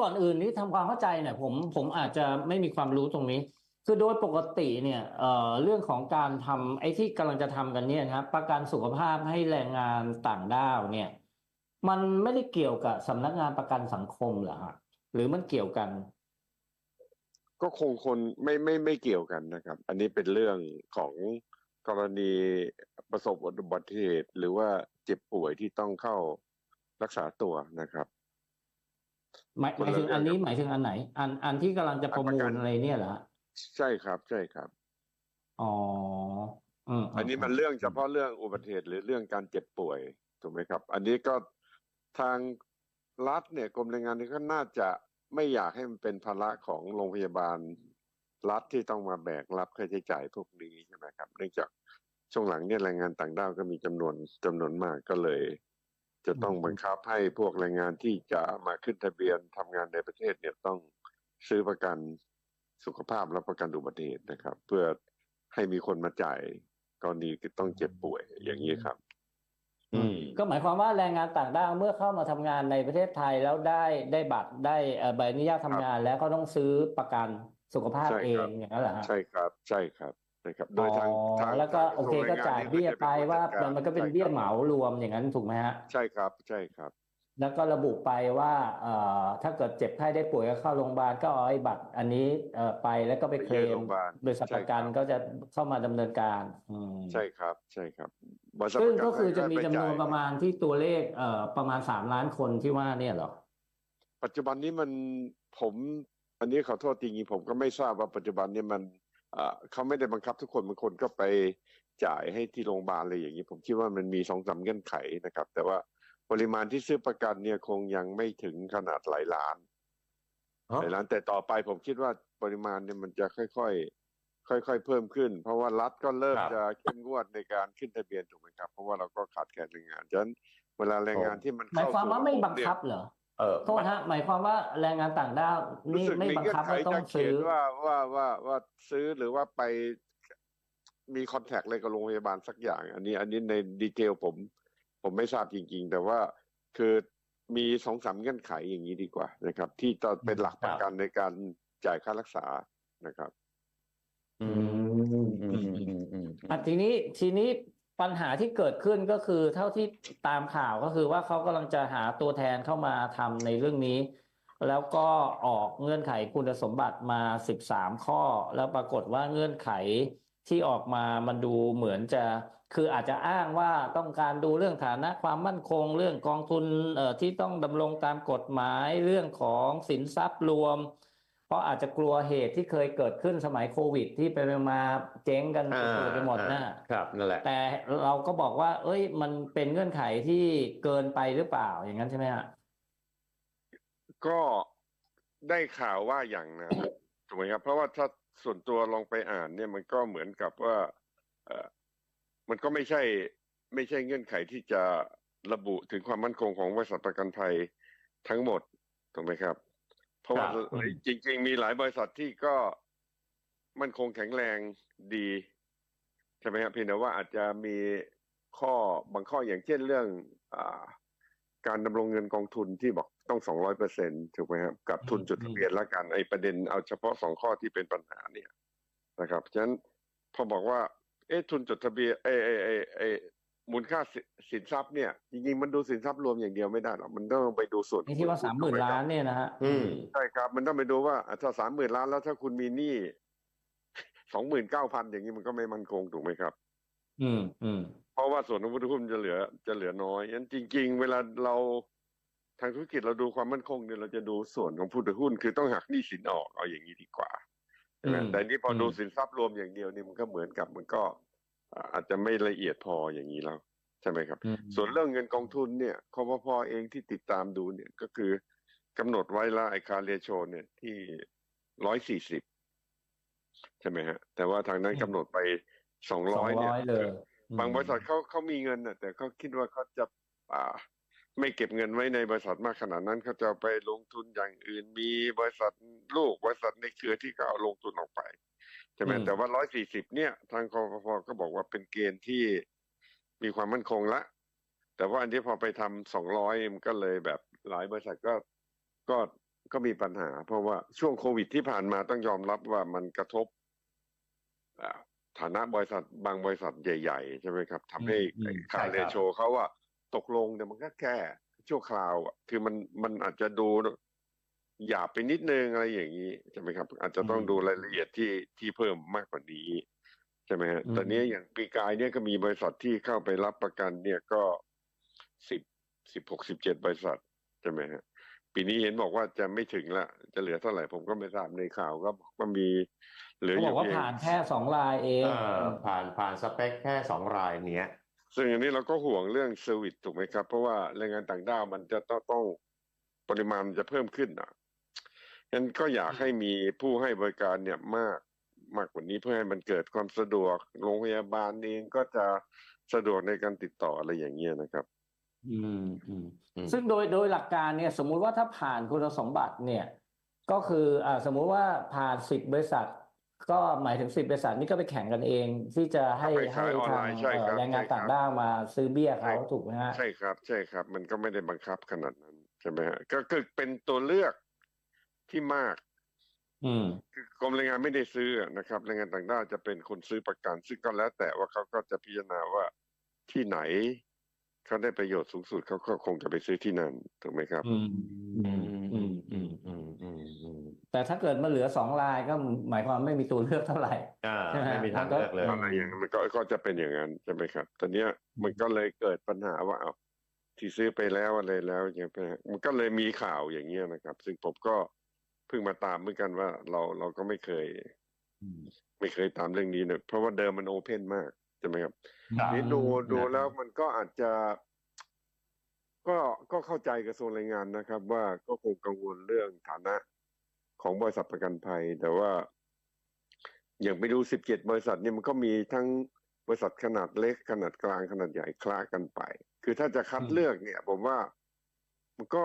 ก่อนอื่นนี้ทำความเข้าใจเนี่ยผมผมอาจจะไม่มีความรู้ตรงนี้ คือโดยปกติเนี่ยเอ่อเรื่องของการทำไอ้ที่กำลังจะทำกันเนี่ยนะครับประกันสุขภาพให้แรงงานต่างด้าวเนี่ย มันไม่ได้เกี่ยวกับสำนักงานประกันสังคมเหรอฮะหรือมันเกี่ยวกัน ก็คงคนไม่ไม่ไม่เกี่ยวกันนะครับ อันนี้เป็นเรื่องของกรณีประสบอุบัติเหตุ หรือว่าเจ็บป่วยที่ต้องเข้ารักษาตัวนะครับ หมายหมายถึงอันนี้หมายถึงอันไหน อันอันที่กำลังจะประมูประกัลนอะไรเนี่ยเหรอฮะใช่ครับ ใช่ครับอ๋ออืมอันนี้มันเรื่องเฉพาะเรื่องอุบัติเหตุหรือเรื่องการเจ็บป่วยถูกไหมครับ อันนี้ก็ทางรัฐเนี่ยกรมแรงงานนี่ก็น่าจะไม่อยากให้มันเป็นภาระของโรงพยาบาลรัฐที่ต้องมาแบกรับค่าใช้จ่ายพวกนี้ใช่ไหมครับ เนื่องจากช่วงหลังเนี่ยแรงงานต่างด้าวก็มีจำนวนจำนวนมากก็เลย จะต้องบังคับให้พวกแรงงานที่จะมาขึ้นทะเบียนทำงานในประเทศเนี่ยต้องซื้อประกันสุขภาพและประกันอุบัติเหตุนะครับ เพื่อให้มีคนมาจ่ายกรณีที่ต้องเจ็บป่วยอย่างนี้ครับอืมก็หมายความว่าแรงงานต่างด้าวเมื่อเข้ามาทำงานในประเทศไทยแล้วได้ได้บัตรได้เอ่อใบอนุญาตทำงานแล้วก็ต้องซื้อประกันสุขภาพใช่เอครังบอย่างนั้นเหรอฮะใช่ครับ ใช่ครับ นะครับโดยทางอ๋อทางแล้วก็ทางโอเคระทรวงก็จ่ายแรงงนเบี้ยจะไปป็คว่าจัดการมันก็เป็นใช่เบี้ยครับเหมารวมอย่างนั้นถูกไหมฮะใช่ครับใช่ครับ แล้วก็ระบุไปว่าเอ่อถ้าเกิดเจ็บไข้ได้ป่วยก็เข้าโรงพยาบาลก็เอาไอ้บัตรอันนี้เอ่อไปแล้วก็ไปไปเคลยื่นมโรงพยาบาลบริษัทใช่ประกันครับก็จะเข้ามาดำเนินการอืมใช่ครับใช่ครับบริษัทซึ่งประนก็คือจะมีให้จำนวนไปปจ่ายระมาณที่ตัวเลขเอ่อประมาณสามล้านคนที่ว่าเนี่ยเหรอปัจจุบันนี้มันผม อันนี้ขอโทษจริงๆผมก็ไม่ทราบว่าปัจจุบันนี้มัน เอ่อเขาไม่ได้บังคับทุกคนบางคนก็ไปจ่ายให้ที่โรงพยาบาลอะไรอย่างนี้ ผมคิดว่ามันมีสองสามเงื่อนไขนะครับ แต่ว่าปริมาณที่ซื้อประกันเนี่ยคงยังไม่ถึงขนาดหลายล้านอ๋อหลายล้านแต่ต่อไปผมคิดว่าปริมาณเนี่ยมันจะค่อยๆค่อย ๆ เพิ่มขึ้น เพราะว่ารัฐก็เริ่มครับจะเข้มงวดในการขึ้นทะเบียนถูกไหมครับ เพราะว่าเราก็ขาดแคลนแรงงานฉะนั้นเวลาแรงงานที่มันหมายเข้าความสู่ว่าไม่ระบังคับเนี่ยเหรอ เออโทษฮะหมายความว่าแรงงานต่างด้าวรู้นี่สึกไม่มีบังเงื่อคับนไขว่าต้อจะงเขีซื้ยอนว่าว่าว่าว่าซื้อหรือว่าไปมีคอนแทคอะไรกับโรงพยาบาลสักอย่าง อันนี้ อันนี้ในดีเทลผม ผมไม่ทราบจริง ๆ แต่ว่าคือมีสองสามเงื่อนไขอย่างนี้ดีกว่านะครับ ที่จะเป็นหลักประกันในการจ่ายค่ารักษานะครับ อืมอืมอืมอืมอืมอะทีนี้ทีนี้ ปัญหาที่เกิดขึ้นก็คือเท่าที่ตามข่าวก็คือว่าเขากำลังจะหาตัวแทนเข้ามาทำในเรื่องนี้ แล้วก็ออกเงื่อนไขคุณสมบัติมาสิบสามข้อ แล้วปรากฏว่าเงื่อนไขที่ออกมามันดูเหมือนจะคืออาจจะอ้างว่าต้องการดูเรื่องฐานะความมั่นคง เรื่องกองทุนเอ่อที่ต้องดำรงตามกฎหมายเรื่องของสินทรัพย์รวม เพราะอาจจะกลัวเหตุที่เคยเกิดขึ้นสมัยโควิด ที่ไปมาเจ๊งกันอ่าไปหมดนะครับนั่นแหละ แต่เราก็บอกว่า เอ้ย มันเป็นเงื่อนไขที่เกินไปหรือเปล่าอย่างนั้นใช่ไหมฮะก็ได้ข่าวว่าอย่างนั้นถูกไหมครับ เพราะว่าถ้าส่วนตัวลองไปอ่านเนี่ยมันก็เหมือนกับว่าเออมันก็ไม่ใช่ ไม่ใช่เงื่อนไขที่จะระบุถึงความมั่นคงของบริษัทประกันภัยทั้งหมดถูกไหมครับ เพราะว่าครับอืมจริง ๆ มีหลายบริษัทที่ก็มั่นคงแข็งแรงดีใช่ไหมครับเพียงแต่ว่าอาจจะมีข้อบางข้ออย่างเช่นเรื่องอาการดำรงเงินกองทุนที่บอกต้องสองร้อยเปอร์เซ็นถูกไหมครับ กับทุนจดทะเบียนและกันไอประเด็นเอาเฉพาะสองข้อที่เป็นปัญหาเนี่ยนะครับฉะนั้นพอบอกว่า เอ๊ะทุนจดทะเบียนเอเอเอเอ มูลค่าสิสินทรัพย์เนี่ยจริงๆมันดูสินทรัพย์รวมอย่างเดียวไม่ได้หรอกมันต้องไปดูส่วนนี่ที่ว่าสามหมื่นล้านเนี่ยนะฮะอืมใช่ครับ มันต้องไปดูว่าอะถ้าสามหมื่นล้านแล้วถ้าคุณมีหนี้สองหมื่นเก้าพันอย่างนี้มันก็ไม่มั่นคงถูกไหมครับ อืมอืมเพราะว่าส่วนของผู้ถือหุ้นจะเหลือจะเหลือน้อยงั้นจริง ๆ เวลาเราทางธุรกิจเราดูความมั่นคงเนี่ยเราจะดูส่วนของผู้ถือหุ้น คือต้องหักหนี้สินออกเอาอย่างนี้ดีกว่าใช่ไหมอืมแต่นี่พออมดูสินทรัพย์รวมอย่างเดียวนี่มันก็เหมือนกับมันก็ อ่าอาจจะไม่ละเอียดพออย่างนี้แล้วใช่ไหมครับอืมส่วนเรื่องเงินกองทุนเนี่ยคอปพเองที่ติดตามดูเนี่ยก็คือกำหนดไว้ละไอคาเรโชเนี่ยที่ร้อยสี่สิบใช่ไหมฮะ แต่ว่าทางนั้นกำหนดไปสองสอร้งอยเนี่ร้ยอยเลยบางบริษัทเขาเขามีเงินน่ะแต่เขาคิดว่าเขาจะอ่าไม่เก็บเงินไว้ในบริษัทมากขนาดนั้นเขาจะเอาไปลงทุนอย่างอื่นมีบริษัทลูกบริษัทในเครือที่เขาเอาลงทุนออกไป ใช่ไหมอืมแต่ว่าร้อยสี่สิบเนี่ย ทางคอปพก็บอกว่าเป็นเกณฑ์ที่มีความมั่นคงละ แต่ว่าอันนี้พอไปทำสองร้อยมันก็เลยแบบหลายบริษัทก็ก็ก็มีปัญหา เพราะว่าช่วงโควิดที่ผ่านมาต้องยอมรับว่ามันกระทบอ่าฐานะบริษัทบางบริษัทใหญ่ ๆ ใช่ไหมครับทำให้อืมอืมค่าใช่ครับเรโชเขาว่าตกลงเนี่ยมันก็แค่ชั่วคราวอะคือมันมันอาจจะดู หยาบไปนิดนึงอะไรอย่างนี้ใช่ไหมครับ อาจจะต้องอืมดูรายละเอียดที่ที่เพิ่มมากกว่านี้ใช่ไหมฮะอืมแต่เนี้ยอย่างปีกายเนี่ยก็มีบริษัทที่เข้าไปรับประกันเนี่ยก็สิบสิบหกสิบเจ็ดบริษัทใช่ไหมฮะปีนี้เห็นบอกว่าจะไม่ถึงละจะเหลือเท่าไหร่ผมก็ไม่ทราบในข่าวก็บอกว่ามีเหลือเขาอบอยู่กว่าเพียงผ่านแค่สองรายเองเออผ่านผ่านสเปคแค่สองรายเนี้ยซึ่งอันนี้เราก็ห่วงเรื่องเซอร์วิสถูกไหมครับ เพราะว่าแรงงานต่างด้าวมันจะต้องต้องปริมาณมันจะเพิ่มขึ้นอะ ฉะนั้นก็อยากให้มีผู้ให้บริการเนี่ยมากมากกว่านี้เพื่อให้มันเกิดความสะดวก โรงพยาบาลเองก็จะสะดวกในการติดต่ออะไรอย่างเงี้ยนะครับอืมอืมอืมซึ่งโดยโดยหลักการเนี่ย สมมุติว่าถ้าผ่านคุณสมบัติเนี่ย ก็คืออ่าสมมุติว่าผ่านสิบบริษัท ก็หมายถึงสิบบริษัทนี่ก็ไปแข่งกันเองที่จะให้ไปให้ขายออนทาไลงน์ใช่เอ่อครับแรงงานใช่ครับต่างด้าวมาซื้อเบี้ยเขาใช่ถูกไหมฮะใช่ครับ ใช่ครับ มันก็ไม่ได้บังคับขนาดนั้นใช่ไหมฮะก็คือเป็นตัวเลือก ที่มากอืมคือกรมแรงงานไม่ได้ซื้อนะครับแรงงานต่างด้าวจะเป็นคนซื้อประกัน ซึ่งก็แล้วแต่ว่าเขาก็จะพิจารณาว่าที่ไหนเขาได้ประโยชน์สูงสุดเขาก็คงจะไปซื้อที่นั่นถูกไหมครับ อืมอือืมมอือืมมอือืมมอืมอืมอืมแต่ถ้าเกิดมันเหลือสองรายก็หมายความไม่มีตัวเลือกเท่าไหร่อ่าใช่ไหมไม่มีทางเลือกเลยมันก็อะไรอย่างนั้นมันก็ก็จะเป็นอย่างนั้นใช่ไหมครับ ตอนเนี้ยมันก็เลยเกิดปัญหาว่าเอาที่ซื้อไปแล้วอะไรแล้วอย่างเงี้ยมันก็เลยมีข่าวอย่างเงี้ยนะครับ ซึ่งผมก็ เพิ่งมาตามเหมือนกันว่าเราเราก็ไม่เคยอืมไม่เคยตามเรื่องนี้เนี่ยเพราะว่าเดิมมันโอเพนมากใช่ไหมครับครับนี่ดูอืมดูแล้วมันก็อาจจะ ก็ก็เข้าใจกระทรวงแรงงานนะครับ ว่าก็คงกังวลเรื่องฐานะของบริษัทประกันภัย แต่ว่า อย่างไปดูสิบเจ็ดบริษัทเนี่ยมันก็มีทั้งบริษัทขนาดเล็กขนาดกลางขนาดใหญ่คล้ากันไป คือถ้าจะคัดอืมเลือกเนี่ย ผมว่ามันก็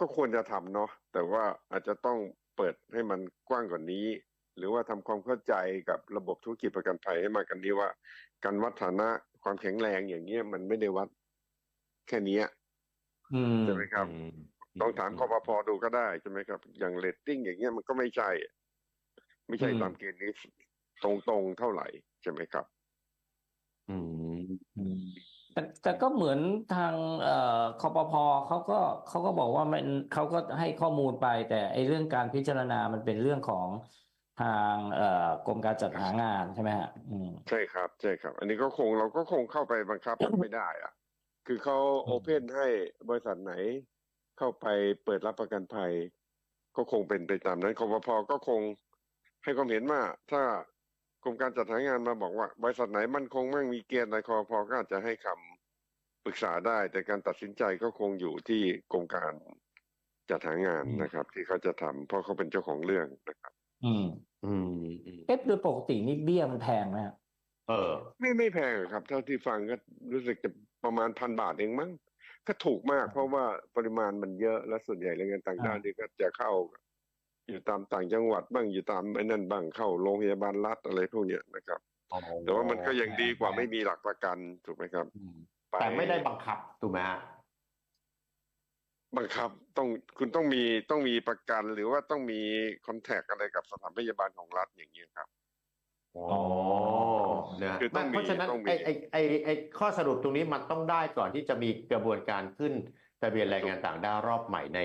ก็ควรจะทำเนาะแต่ว่าอาจจะต้องเปิดให้มันกว้างกว่านี้ หรือว่าทำความเข้าใจกับระบบธุรกิจประกันภัยให้มากกันนี้ว่า การวัดฐานะความแข็งแรงอย่างเงี้ยมันไม่ได้วัดแค่เนี้ยอืมใช่ไหมครับอืมต้องถามคอปพดูก็ได้ใช่ไหมครับ อย่างเรตติ้งอย่างเงี้ยมันก็ไม่ใช่ ไม่ใช่อืมตามเกณฑ์นี้ตรงๆเท่าไหร่ใช่ไหมครับ อืมอืม แต่แต่ก็เหมือนทางเอ่อคปพอเขาก็เขาก็บอกว่ามันเขาก็ให้ข้อมูลไป แต่ไอ้เรื่องการพิจารณามันเป็นเรื่องของทางเอ่อกรมการจัดหางานใช่ไหมฮะอืมใช่ครับใช่ครับ อันนี้ก็คงเราก็คงเข้าไปบังคับไม่ได้อะคือเขาโอเพนให้บริษัทไหน เข้าไปเปิดรับประกันภัย ก็คงเป็นไปตามนั้นคอปพอก็คงให้ความเห็นว่าถ้า กรมการจัดหางานมาบอกว่า บริษัทไหนมั่นคงมั่งมีเกณฑ์อะไรคอพก็อาจจะให้คำปรึกษาได้ แต่การตัดสินใจก็คงอยู่ที่กรมการจัดหางานอืมนะครับ ที่เขาจะทำเพราะเขาเป็นเจ้าของเรื่องนะครับ อืม อืมอืมเอ๊ะโดยปกตินี่เบี้ยมันแพงไหมฮะเออ ไม่ไม่แพงอะครับ เท่าที่ฟังก็รู้สึกจะประมาณพันบาทเองมั้งก็ถูกมากเพราะว่าปริมาณมันเยอะและส่วนใหญ่แรงงานต่างด้าวนี่ก็จะเข้า อยู่ตามต่างจังหวัดบ้างอยู่ตามไอ้นั่นบ้างเข้าโรงพยาบาลรัฐอะไรพวกเนี้ยนะครับ แต่ว่ามันก็ยังดีกว่าไม่มีหลักประกันถูกไหมครับอืมปแต่ไม่ได้บังคับถูกไหมฮะบังคับต้องคุณต้องมีต้องมีประกันหรือว่าต้องมีคอนแทคอะไรกับสถานพยาบาลของรัฐอย่างนี้ยครับอ๋อเนี่ยคือต้องมีเพราะฉะนั้นต้องมีไอ้ไอ้ไอ้ไอ้ข้อสรุปตรงนี้มันต้องได้ก่อนที่จะมีกระบวนการขึ้น ทะเบียนแรงงานต่างด้าวรอบใหม่ใน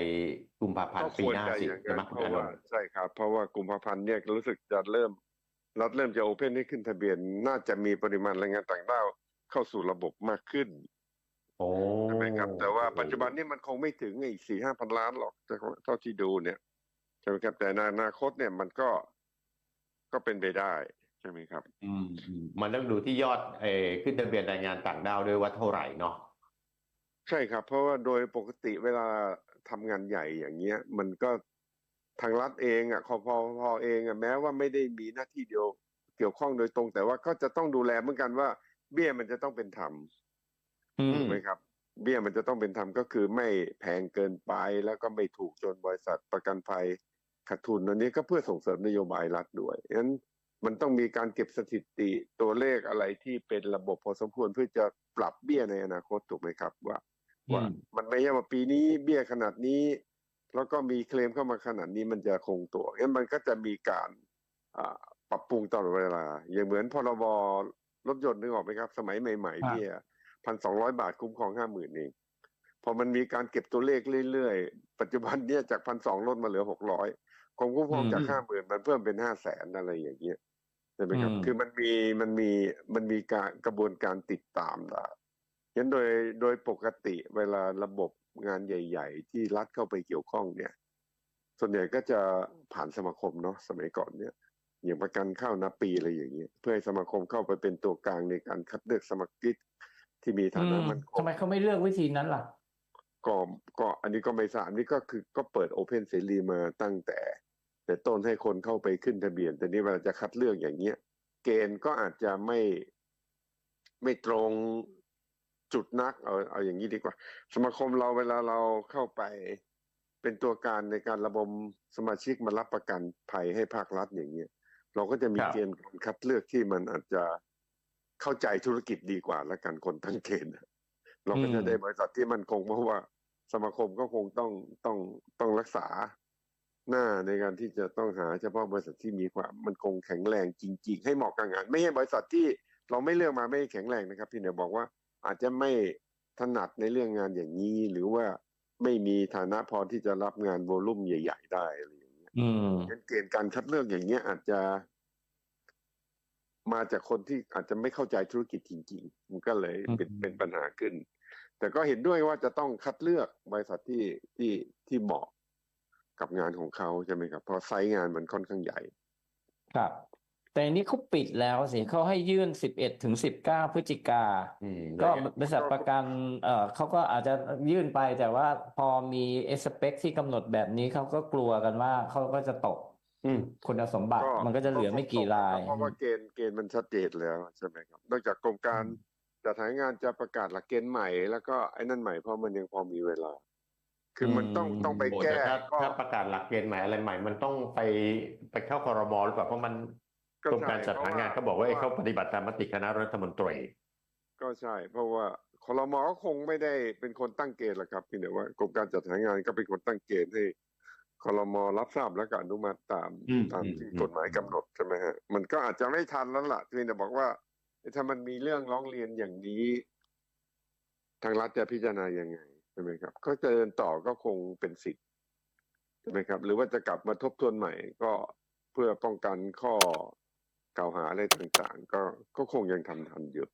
กุมภาพันก็ธ์ปีควรหน้าจะสิอย่างใช่นั้ไหมนคุเพณอานราะว่านท์ใช่ครับ เพราะว่ากุมภาพันธ์เนี่ยรู้สึกจะเริ่มรัฐเริ่มจะโอเพนให้ขึ้นทะเบียนน่าจะมีปริมาณแรงงานต่างด้าวเข้าสู่ระบบมากขึ้นโอ้ใช่ไหมครับ แต่ว่าปัจจุบันนี้มันคงไม่ถึงไอ้สี่ห้าพันล้านหรอกเท่าที่ดูเนี่ยใช่ไหมครับแต่ในอนาคตเนี่ยมันก็ก็เป็นไปได้ใช่ไหมครับ อืมอืมมันต้องดูที่ยอดเออขึ้นทะเบียนแรงงานต่างด้าวด้วยว่าเท่าไหร่เนาะ ใช่ครับ เพราะว่าโดยปกติเวลาทำงานใหญ่อย่างเงี้ย มันก็ทางรัฐเองอะคอพพเองอะแม้ว่าไม่ได้มีหน้าที่เดียวเกี่ยวข้องโดยตรง แต่ว่าก็จะต้องดูแลเหมือนกันว่า เบี้ยมันจะต้องเป็นธรรมอืมถูกไหมครับ เบี้ยมันจะต้องเป็นธรรมก็คือไม่แพงเกินไปแล้วก็ไม่ถูกจนบริษัทประกันภัยขาดทุนอันนี้ก็เพื่อส่งเสริมนโยบายรัฐด้วยฉะนั้นมันต้องมีการเก็บสถิติตัวเลขอะไรที่เป็นระบบพอสมควรเพื่อจะปรับเบี้ยในอนาคตถูกไหมครับว่า ว่าอืมมันไม่ใช่ว่าปีนี้เบี้ยขนาดนี้ แล้วก็มีเคลมเข้ามาขนาดนี้มันจะคงตัวงั้นมันก็จะมีการอ่าปรับปรุงตลอดเวลา อย่างเหมือนพรบรถยนต์นึกออกไหมครับ สมัยใหม่ๆที่พันสองร้อยบาทคุ้มครองห้าหมื่นเองพอมันมีการเก็บตัวเลขเรื่อยๆ ปัจจุบันเนี่ยจากพันสองลดมาเหลือหกร้อยความคุ้มครองจากอืมห้าหมื่นมันเพิ่มเป็นห้าแสนอะไรอย่างเงี้ยใช่ไหมครับอืมคือมันมีมันมีมันมีการกระบวนการติดตาม ละงั้นโดยโดยปกติเวลาระบบงานใหญ่ ๆ ที่รัฐเข้าไปเกี่ยวข้องเนี่ย ส่วนใหญ่ก็จะผ่านสมาคมเนาะสมัยก่อนเนี่ย อย่างประกันข้าวนับปีอะไรอย่างเงี้ยเพื่อให้สมาคมเข้าไปเป็นตัวกลางในการคัดเลือกสมาชิกที่มีฐานะอืมมันคทำงไมเขาไม่เลือกวิธีนั้นล่ะก็ก็อันนี้ก็ไม่ทราบอันนี้ก็คือก็เปิดโอเพนเสรีมาตั้งแต่ แต่ต้นให้คนเข้าไปขึ้นทะเบียน แต่นี่เวลาจะคัดเลือกอย่างเงี้ย เกณฑ์ก็อาจจะไม่ไม่ตรง จุดนักเอาเอาอย่างนี้ดีกว่า สมาคมเราเวลาเราเข้าไปเป็นตัวการในการระบมสมาชิกมารับประกันภัยให้ภาครัฐอย่างเงี้ยเราก็จะมีครับเกณฑ์การคัดเลือกที่มันอาจจะเข้าใจธุรกิจดีกว่าและกันคนตั้งเกณฑ์น่ะเราก็จะอืมได้บริษัทที่มันคงเพราะว่าสมาคมก็คงต้องต้องต้องรักษาหน้าในการที่จะต้องหาเฉพาะบริษัทที่มีความมันคงแข็งแรงจริง ๆ ให้เหมาะกับงาน ไม่ใช่บริษัทที่เราไม่เลือกมาไม่แข็งแรงนะครับ พี่เนี่ยบอกว่า อาจจะไม่ถนัดในเรื่องงานอย่างนี้ หรือว่าไม่มีฐานะพอที่จะรับงานโวลุ่มใหญ่ ๆ ได้อะไรอย่างเงี้ยอืมงั้นเกณฑ์การคัดเลือกอย่างเงี้ย อาจจะ มาจากคนที่อาจจะไม่เข้าใจธุรกิจจริงๆมันก็เลยเป็นอืมเป็นปัญหาขึ้น แต่ก็เห็นด้วยว่าจะต้องคัดเลือกบริษัทที่ที่ที่เหมาะกับงานของเขาใช่ไหมครับ เพราะไซต์งานมันค่อนข้างใหญ่ ครับ แต่อันนี้เขาปิดแล้วสิเขาให้ยื่นสิบเอ็ดถึงสิบเก้าพฤศจิกาอืมก็แล้วบริษัทประกันเอ่อเขาก็อาจจะยื่นไปแต่ว่าพอมีเอสเปคที่กำหนดแบบนี้เขาก็กลัวกันว่าเขาก็จะตกอืมคุณสมบัติมันก็จะเหลือไม่กี่ราย เพราะว่าเกณฑ์เกณฑ์มันชัดเจนแล้วใช่ไหมครับ นอกจากกรมการจัดหางานจะประกาศหลักเกณฑ์ใหม่แล้วก็ไอ้นั่นใหม่เพราะมันยังพอมีเวลา คือมันต้องอืมต้องไปโอ้แก้แต่ถ้าก็ถ้าประกาศหลักเกณฑ์ใหม่อะไรใหม่ มันต้องไปไปเข้าครมหรือเปล่าเพราะมัน ก็กรมใช่การจัดหางานเขาบอกว่าให้เขาปฏิบัติตามมติคณะรัฐมนตรี ก็ใช่ เพราะว่าคลมก็คงไม่ได้เป็นคนตั้งเกณฑ์หรอกครับเพียงแต่ว่ากรมการจัดหางานก็เป็นคนตั้งเกณฑ์ให้คลมรับทราบและก็อนุมัติตามอืมตามอืมที่อืมกฎหมายกำหนดใช่ไหมฮะมันก็อาจจะไม่ทันแล้วล่ะเพียงแต่บอกว่าถ้ามันมีเรื่องร้องเรียนอย่างนี้ ทางรัฐจะพิจารณายังไงใช่ไหมครับก็จะเดินต่อก็คงเป็นสิทธิ์ใช่ไหมครับ หรือว่าจะกลับมาทบทวนใหม่ก็เพื่อป้องกันข้อ กล่าวหาอะไรต่างๆ ก็ก็คงยังทำทันอยู่